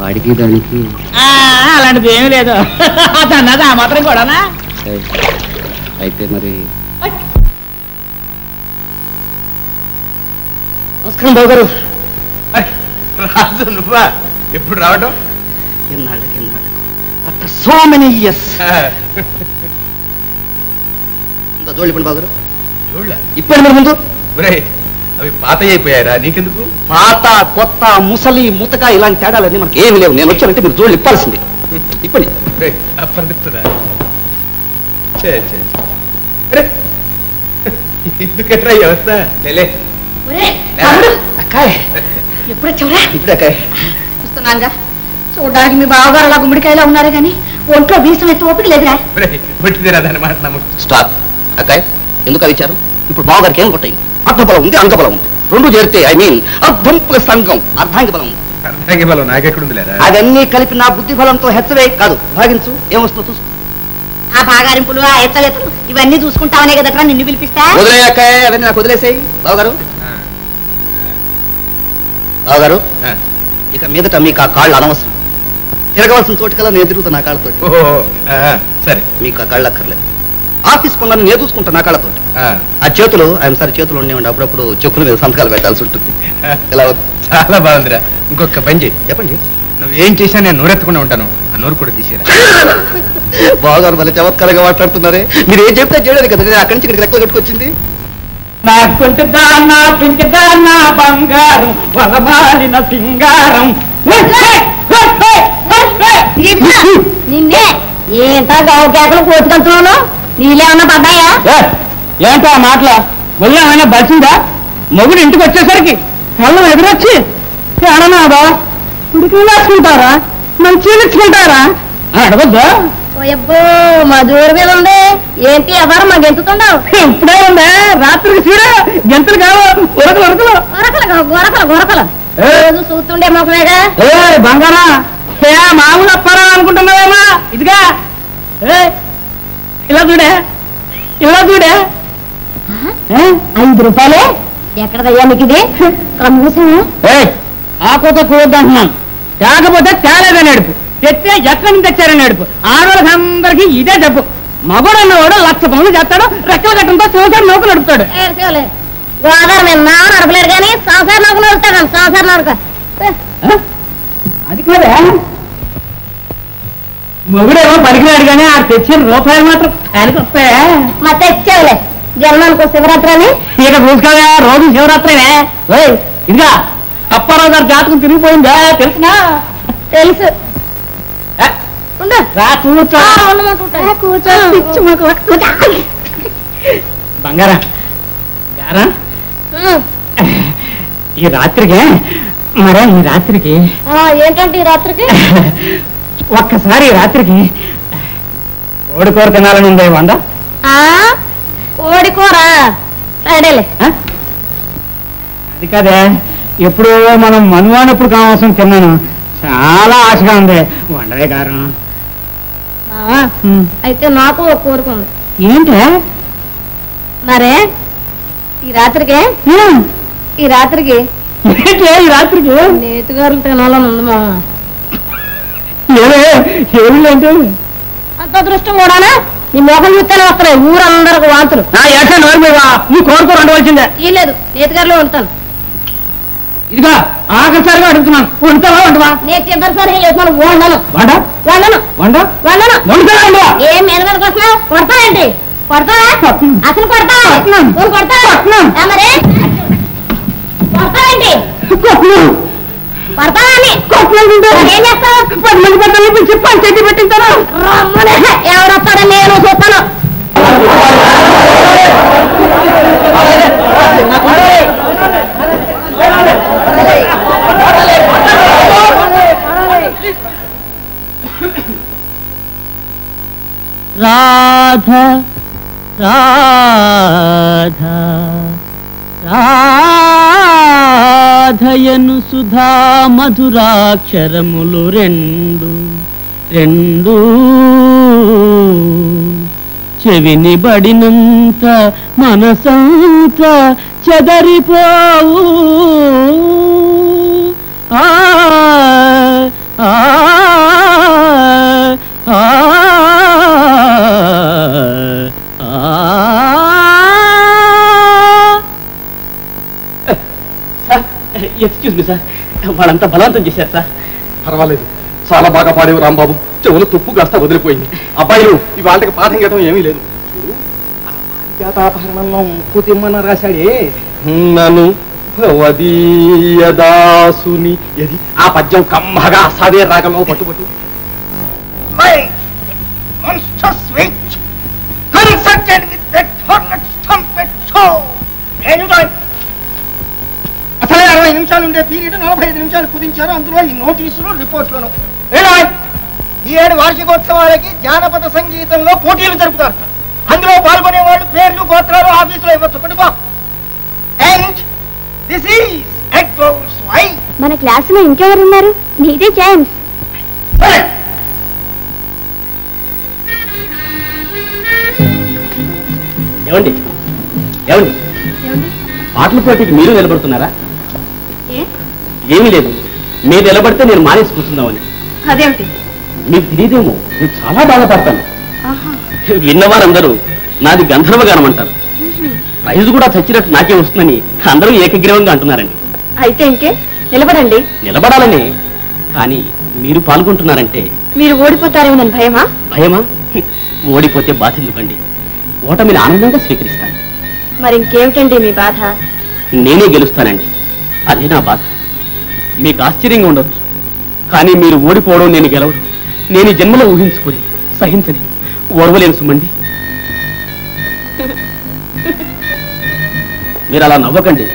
వాడికి దానికి. ఆ, అలాంటిది ఏమీ లేదు. అదన్నది ఆ మాత్రం కూడానా? అయితే మరి. నమస్కారం బాబు గారు రాజు నువ్వా? ఎప్పుడు రావడం? ఎన్నాళ్ళకి ఎన్నాళ్ళకు? ఆఫ్టర్ సో మెనీ ఇయర్స్ ఇంత జోళ్ళు ఇప్పండి బాబు గారు చూడలే ఇప్పండి మరి ముందు. ఒరేయ్, అవి పాత అయిపోయారా నీకెందుకు? పాత కొత్త ముసలి ముతక ఇలాంటి తేడాలన్నీ మనకి ఏమి లేవు. నేను వచ్చానంటే మీరు జోళ్ళు ఇప్పాల్సిందే. చే చే చే. అరే ఎందుకట్రా లేలే అక్కాయ్. ఎప్పుడు వచ్చావురా? ఇప్పుడు అక్కాయ్. చూస్తున్నానుగా చూడడానికి మీ బావగారు అలా గుమ్మడికాయలా ఉన్నారు కానీ ఒంట్లో బీసం ఎత్తి ఓపిక లేదురా. దాని మాట స్టాప్. అక్కాయ్ ఎందుకు అవి ఇచ్చారు ఇప్పుడు బావగారికి ఏం కొట్టాయి? అర్థబలం ఉంది అంగబలం ఉంది. రెండు చేరితే ఐ మీన్ అర్థం ప్లస్ అంగం అర్ధాంగ బలం ఉంది. అర్థంగా బలం నాకెక్కడుంది లేదా? అవన్నీ కలిపి నా బుద్ధి బలంతో హెచ్చవే కాదు భాగించు ఏమొస్తుందో చూసుకో. ఆ బాగారింపులు ఆ ఎత్తలెత్తలు ఇవన్నీ చూసుకుంటావనే కదట్రా నిన్ను పిలిపిస్తా? వదిలే అక్కాయ్ అవన్నీ నాకు వదిలేసాయి బావగారు. బావగారు. ఇక మీదట మీకు ఆ కాళ్ళు అనవసరం. తిరగవలసిన చోటుకల్లా నేను తిరుగుతా నా ఆ, సరే. మీకు ఆ కాళ్ళు అక్కర్లేదు. ఆఫీస్ పనులను నేను చూసుకుంటా నా కాళ్ళతోటి. ఆ, ఆ చేతులు ఆయన సరే చేతులు ఉండేవండి అప్పుడప్పుడు చెక్కుల మీద సంతకాలు పెట్టాల్సి ఉంటుంది. ఇలా. చాలా బాగుందిరా. ఇంకొక పని చేయి. చెప్పండి. నువ్వేం చేసినా నేను నోరెత్తకుండా ఉంటాను. ఆ నోరు కూడా తీసేరా. బావగారు మళ్ళీ చమత్కారంగా మాట్లాడుతున్నారే. మీరు ఏం చెప్తే చేయలేదు కదా? నేను అక్కడి నుంచి ఇక్కడికి రెక్కలు కట్టుకొచ్చింది. నా బంగారం వలమాలిన సింగారం. నిన్నే ఏంటా గావు కేకలు కోతుకంటున్నాను నీళ్ళేమన్నా పడ్డాయా? ఏంటో ఆ మాటల? ఒళ్ళు ఏమైనా బలిసిందా? మొగుడు ఇంటికి వచ్చేసరికి కళ్ళం ఎదురొచ్చి ఏడనాదా ఉడికి వేసుకుంటారా మంచి ఇచ్చుకుంటారా అడగద్దా? ఓయబ్బో మా దూరం మీద ఉంది. ఏంటి ఎవరు మా గెంతుతుండవు? ఇప్పుడే ఉందా. రాత్రికి చూడ గంటలు కావు. ఉరకలు ఉరకలు. గొరకలు గొరకలు గొరకలు. ఏ? రోజు చూస్తుండే మొఖమేగా. ఏ బంగారా? ఏ మామూలు అప్పారా అనుకుంటున్నావేమా? ఇదిగా. ఏ ఇలా చూడే? ఇలా చూడే? ఐదు రూపాయలే? ఎక్కడదయ్యా నీకు ఇది ఆ కోత కూడద్దంటున్నాను. తేకపోతే తేలేదని నడుపు. తెస్తే ఎక్కడి నుంచి తెచ్చారని నడుపు? ఆడవాళ్ళకి అందరికీ ఇదే జబ్బు. మగడు అన్నవాడు లక్ష పనులు చేస్తాడు రెక్కల కట్టంతో సంవత్సరం నౌకు నడుపుతాడు. గోదావరి నా నడపలేరు కానీ సంసారం నడక నడుస్తాను సంసారం నడక ఆ? అది కాదా? మొగుడేమో పలికినాడు కానీ ఆ తెచ్చిన రూపాయలు మాత్రం ఆయనకి వస్తాయా? మా తెచ్చావులే. జన్మానికి శివరాత్రి అని ఇక చూసుకోవా రోజు శివరాత్రినే ఓయ్ ఇదిగా అప్పారావు గారి జాతకం తిరిగిపోయిందా? తెలిసినా? తెలుసు. బంగారా. గారా. ఈ రాత్రికి మరే ఈ రాత్రికి. ఆ, ఏంటంటే ఈ రాత్రికి? ఒక్కసారి రాత్రికి కోడి కూర తినాలని ఉంది వంద? ఆ కోడి కూర సరేలే ఆ? అది కాదే ఎప్పుడు మనం మనువానప్పుడు కావాల్సిన తిన్నాను. చాలా ఆశగా ఉంది. గారు. మావా, అయితే నాకు ఒక కోరిక ఉంది. ఏంటే? మరే ఈ రాత్రికి? ఈ రాత్రికి? ఈ రాత్రికి? నేతిగారులు తినాలని ఉంది మామ ఏమే? ఏమి అంటే? అంత అదృష్టం కూడానా? నీ మొహం చూస్తేనే వస్తున్నాయి. ఊరందరికి వాంతులు. నా కోరుకో వండవలసిందే. ఈ లేదు. నేతిగారులు వండుతాను. ఇదిగా ఆఖరిసారిగా అడుగుతున్నాను వండుతావా వండవా? నేను చివరిసారి చేస్తున్నాను వండను. వండ? వండను. వండ? వండను. వండుతావా వండవా? ఏం మీద మీదకి వస్తున్నావు కొడతావేంటి కొడతావా? అసలు కొడతా కొడతా మరి కొడతావా? మరి ఏం చేస్తావు? పది మంది పెద్దలు పిలిచి పంచాయతీ పెట్టించాను రమ్మనే. ఎవరు వస్తాడో నేను చూస్తాను. రాధ రాధ. రాధయను సుధా మధురాక్షరములు రెండు రెండు. చెవిని బడినంత మనసంత చెదరిపోవు. ఆ ఆ. Excuse me sir. వాళ్ళంతా బలవంతం చేశారు సార్. పర్వాలేదు. చాలా బాగా పాడేవు రాంబాబు. చెవులు తుప్పు కాస్త వదిలిపోయింది. అబ్బాయిలు ఈ వాళ్ళకి పాఠం గీయడం ఏమీ లేదు. రాశాడే. నన్ను భవదీయదాసుని. ఎది ఆ పద్యం కమ్మగా సాదే రాగంలో పట్టుబట్టు. Consulted with that hornet trumpet show. నేను అసలే అరవై నిమిషాలు ఉండే పీరియడ్ నలభై ఐదు నిమిషాలు కుదించారు. అందులో ఈ నోటీసులు రిపోర్ట్లను? ఈ ఏడు వార్షికోత్సవాలకి జానపద సంగీతంలో పోటీలు జరుపుతారు. అందులో పాల్గొనే వాళ్ళు పేర్లు గోత్రాలు ఆఫీసులో ఇవ్వచ్చు. పట్టుకో అండ్ దిస్ ఈజ్ వై మన క్లాసులో ఇంకెవరున్నారు? నీదే ఛాన్స్ సరే. ఏమండి? ఏమండి? పాటల పోటీకి మీరు నిలబడుతున్నారా? ఏమీ లేదు. మీరు నిలబడితే నేను మానేసి కూర్చుందామని. అదేమిటి? మీకు తెలియదేమో నేను చాలా బాగా పాడతాను విన్నవారందరూ నాది గంధర్వ గానం అంటారు ప్రైజ్ కూడా చచ్చినట్టు నాకే వస్తుందని అందరూ ఏకగ్రీవంగా అంటున్నారండి. అయితే ఇంకే నిలబడండి. నిలబడాలని కానీ మీరు పాల్గొంటున్నారంటే. మీరు ఓడిపోతారేమోనని భయమా? భయమా. ఓడిపోతే బాధ ఎందుకండి? ఓటమిని ఆనందంగా స్వీకరిస్తాను. మరి ఇంకేమిటండి మీ బాధ? నేనే గెలుస్తానండి. అదే నా బాధ. మీకు ఆశ్చర్యంగా ఉండొచ్చు. కానీ మీరు ఓడిపోవడం నేను గెలవడం నేను జన్మలో ఊహించుకోలే సహించని ఓడవలేను సుమండి. మీరు అలా నవ్వకండి.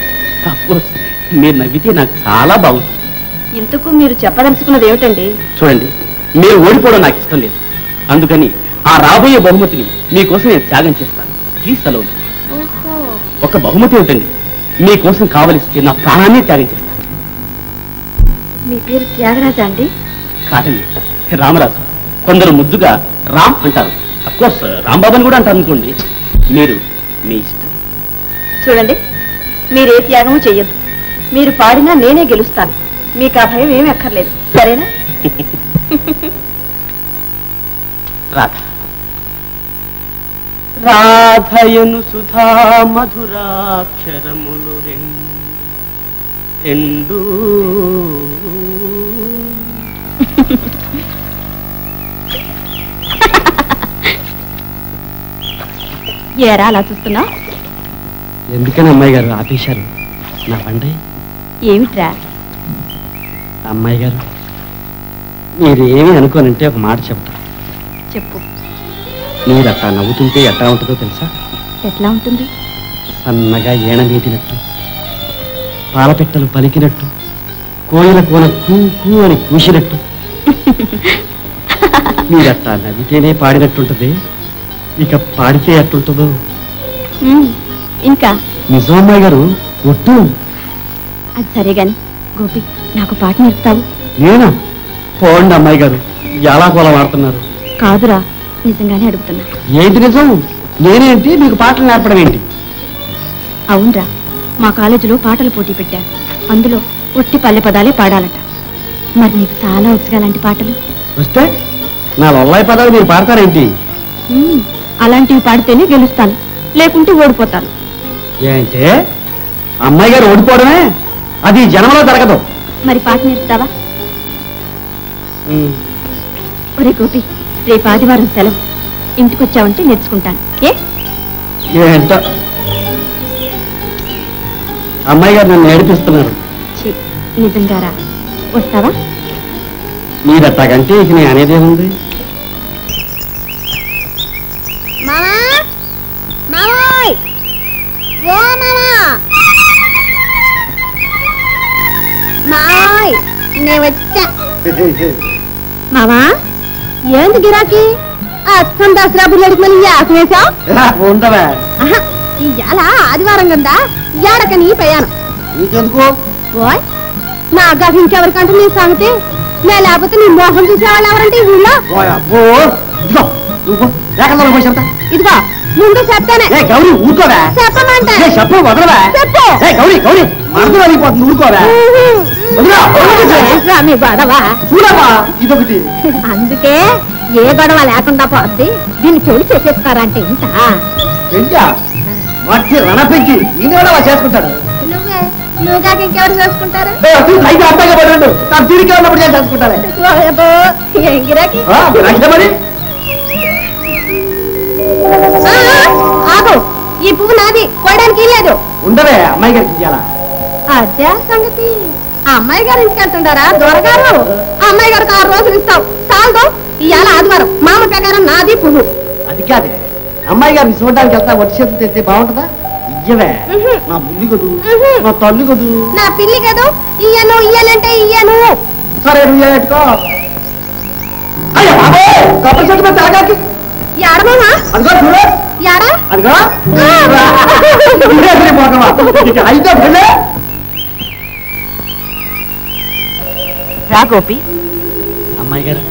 మీరు నవ్వితే నాకు చాలా బాగుంటుంది. ఇంతకు మీరు చెప్పదలుచుకున్నది ఏమిటండి? చూడండి మీరు ఓడిపోవడం నాకు ఇష్టం లేదు. అందుకని ఆ రాబోయే బహుమతిని మీకోసం నేను త్యాగం చేస్తాను. ప్లీజ్ సెలవు ఒక బహుమతి ఏమిటండి? మీకోసం కావలిస్తే నా ప్రాణాన్ని త్యాగం చేస్తాను. మీ పేరు త్యాగరాజా అండి? కాదండి రామరాజు. కొందరు ముద్దుగా రామ్ అంటారు. కోర్స్ రాంబాబు అని కూడా అంటారు అనుకోండి. మీరు మీ ఇష్టం. చూడండి మీరు ఏ త్యాగము చెయ్యొద్దు. మీరు పాడినా నేనే గెలుస్తాను. మీకు ఆ భయం ఏమీ అక్కర్లేదు. సరేనా? రాధ. రాధయను సుధా మధురాక్షరములు రెండు రెండు ఏరా అలా చూస్తున్నా ఎందుకని అమ్మాయి గారు ఆపేశారు? నా బండి ఏమిట్రా? అమ్మాయి గారు మీరు ఏమి అనుకోనంటే ఒక మాట చెప్తా. చెప్పు. మీరు అట్టా నవ్వుతుంటే ఎట్టా ఉంటుందో తెలుసా? ఎట్లా ఉంటుంది? సన్నగా ఏణ మీదినట్టు. పాలపెట్టలు పలికినట్టు కోయిల కోన కూ కూ అని కూసినట్టు. మీరట్టా నవ్వితేనే పాడినట్టుంటది. ఇక పాడితే ఎట్టుంటుందో? ఉమ్, ఇంకా? నిజం అమ్మాయి గారు ఒట్టు. అది సరే గాని గోపి నాకు పాట నేర్పుతావు? నేనా? పోండి అమ్మాయి గారు ఎలా కోల వాడుతున్నారు? కాదురా నిజంగానే అడుగుతున్నా. ఏంటి నిజం? నేనేంటి? మీకు పాటలు నేర్పడం ఏంటి? అవునరా మా కాలేజీలో పాటల పోటీ పెట్టారు అందులో ఒట్టి పల్లె పదాలే పాడాలట. మరి నీకు చాలా వచ్చుగా అలాంటి పాటలు? వస్తే నా లొల్లాయి పదాలు మీరు పాడతారేంటి? ఉమ్, అలాంటివి పాడితేనే గెలుస్తాను. లేకుంటే ఓడిపోతాను. ఏంటే? అమ్మాయి గారు ఓడిపోవడమే? అది జనంలో జరగదు. మరి పాట నేర్పుతావా? ఒరే గోపి రేపు ఆదివారం సెలవు. ఇంటికి వచ్చావంటే నేర్చుకుంటాను. ఏ? ఏంటో? అమ్మాయి గారు నన్ను ఏడిపిస్తున్నారు. ఛీ, నిజంగారా? వస్తావా? మీరు అట్టాకంటే ఇక నేను అనేదేముంది మామా? ఏంది గిరాకీ? అచ్చం దసరా బుల్లడికి మళ్ళీ యాసం వేసావు ఉండవా. ఇవాళ ఆదివారం కదా ఏడకని ప్రయాణం. నీకెందుకు? ఓయ్ నా గది ఇంకెవరికంటే నీ సంగతి? నేను లేకపోతే నీ మోహం చూసేవాళ్ళు ఎవరంటే ఈ ఊళ్ళో? ఇదిగో నువ్వు ఏకంగా పోయి చెప్తా. ఇదిగో ముందు చెప్తానే. గౌరీ ఊరుకోవా. చెప్పమంటే. చెప్పు వదలవా. చెప్పు. గౌరీ గౌరీ గొడవ. చూడమ్మా ఇదొకటి. అందుకే ఏ గొడవ లేకుండా పోద్ది. దీన్ని చెడు చేసేస్తారంటే ఇంత. పెంచా మట్టి రణ పెంచి ఈయన చేసుకుంటాడు నువ్వే. నువ్వు కాక ఇంకెవరు చేసుకుంటారు? అయితే అత్తగా పడండు నా తిరిగి ఉన్నప్పుడు నేను చేసుకుంటానే ఏం గిరాకి? ఆ, గిరాకీ మరి? ఆ, ఆగు. ఈ పువ్వు నాది. కొనడానికి లేదు. ఉండవే అమ్మాయి గారికి ఇయ్యాలా? అదే సంగతి. ఆ అమ్మాయి గారు ఇంటికి వెళ్తుంటారా? దొరగారు ఆ అమ్మాయి గారికి ఆరు రోజులు ఇస్తావు. చాలు ఇవాళ ఆదివారం. మామ ప్రకారం నాది పువ్వు. అది కాదే. అమ్మాయి గారిని చూడడానికి వెళ్తా వచ్చి చేతులు తెస్తే బాగుంటుందా? ఇయ్యవే. నా బుల్లి ఉహు. నా తల్లి కొడు నా పిల్లి కదూ ఇయ్యను ఇయ్యనంటే ఇయ్యను. సరే నువ్వు పెట్టుకో అయ్యా బాబే కొబ్బరి చెట్టు మీద తాగాకి ఎడమా అదిగో చూడు. ఎడా అదిగో. ఇదే సరే పోకమా. ఇక అయితే వెళ్ళే. రా గోపి. అమ్మాయి గారు.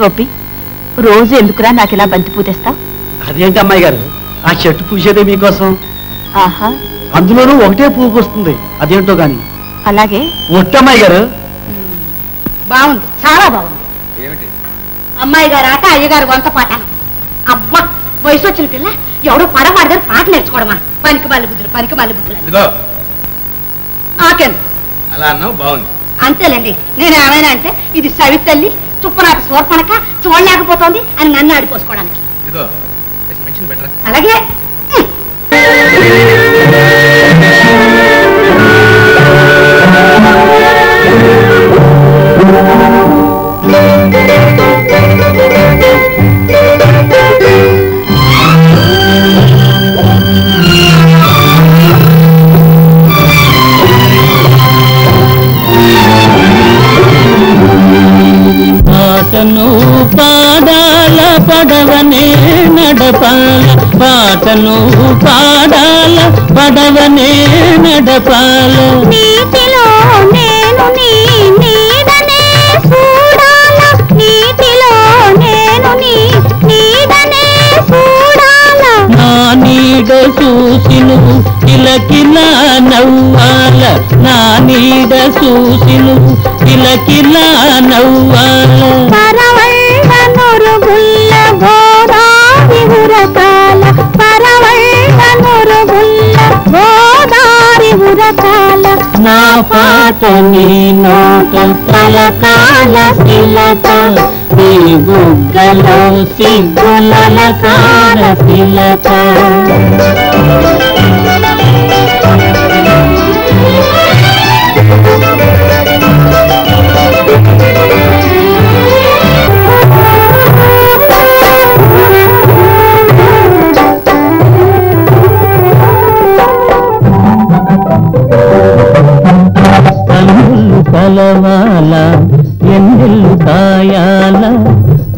గోపి రోజు ఎందుకురా నాకు ఇలా బంతి పూతేస్తావు? అదేంటి అమ్మాయి గారు? ఆ చెట్టు పూసేదే మీకోసం. ఆహా. అందులోనూ ఒకటే పువ్వు వస్తుంది అదేంటో గాని. అలాగే. ఒట్టమ్మాయి గారు. బాగుంది చాలా బాగుంది. ఏమిటి? అమ్మాయి గారు ఆట అయ్యగారు వంత పాటాను అబ్బా వయసు వచ్చిన పిల్ల ఎవడో పడవాడి దగ్గర పాట నేర్చుకోవడమా పనికి మల్లి బుద్ధులు పనికి మల్లి బుద్ధులు. అలా అన్నావు బాగుంది. అంతేలేండి నేను ఏమైనా అంటే ఇది సవితల్లి తుప్పనాటి సోర్పణక చూడలేకపోతోంది అని నన్ను ఆడిపోసుకోవడానికి. అలాగే. పడవనే నడపాల పాటను పాడాల పడవనే నడపాల. నీటిలో నేను నీ నీడనే చూడాల నీటిలో నేను నీ నీడనే చూడాల. నా నీడ చూసి నువ్వు కిలకిలా నవ్వాల నా నీడ చూసి నువ్వు కిలకిలా నవ్వాల. ఉరకాల పరవళ్ళ గోదారి ఉరకాల. నా పాట నీ నోట తలకాల శిలక నీ గుగ్గలో సిగ్గులల కాల శిలక కలవాల ఎన్నెల్లు కాయాల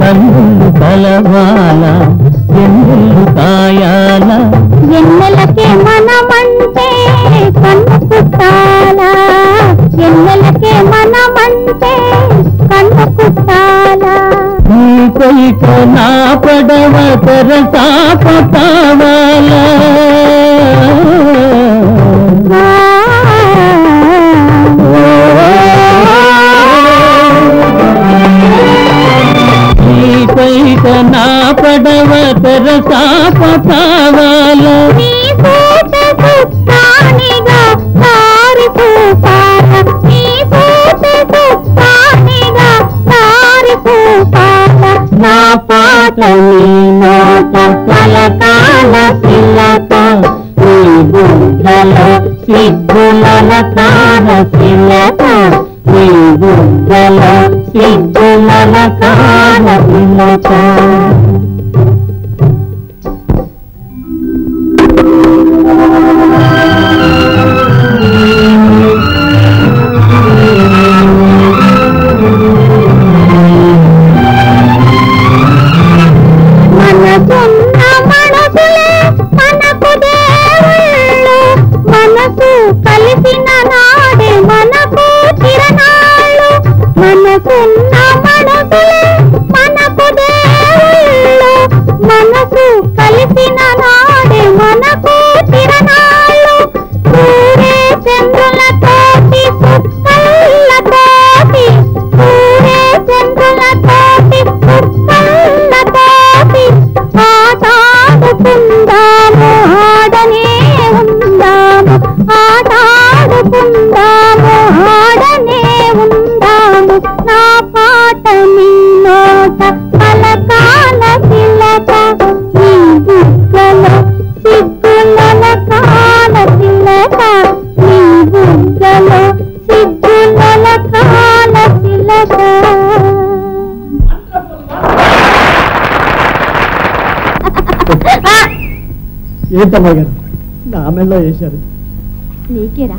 కన్నులు కలవాల ఎన్నెల్లు కాయాల. ఎన్నెలకే మనమంటే కన్ను కుట్టాలా? ఎన్నెలకే మనమంటే కన్ను కుట్టాలా? నీ పైట నా పడవ తెరసాప కావాల తెరసాప కావాల నీ సూట నీ నా పాట నీ నోట కలకాల నీ బుద్ధలో కాల నీ బుద్ధలో కాల ఏంటమ్మా గారు? నా మెల్లో వేశారు నీకేరా?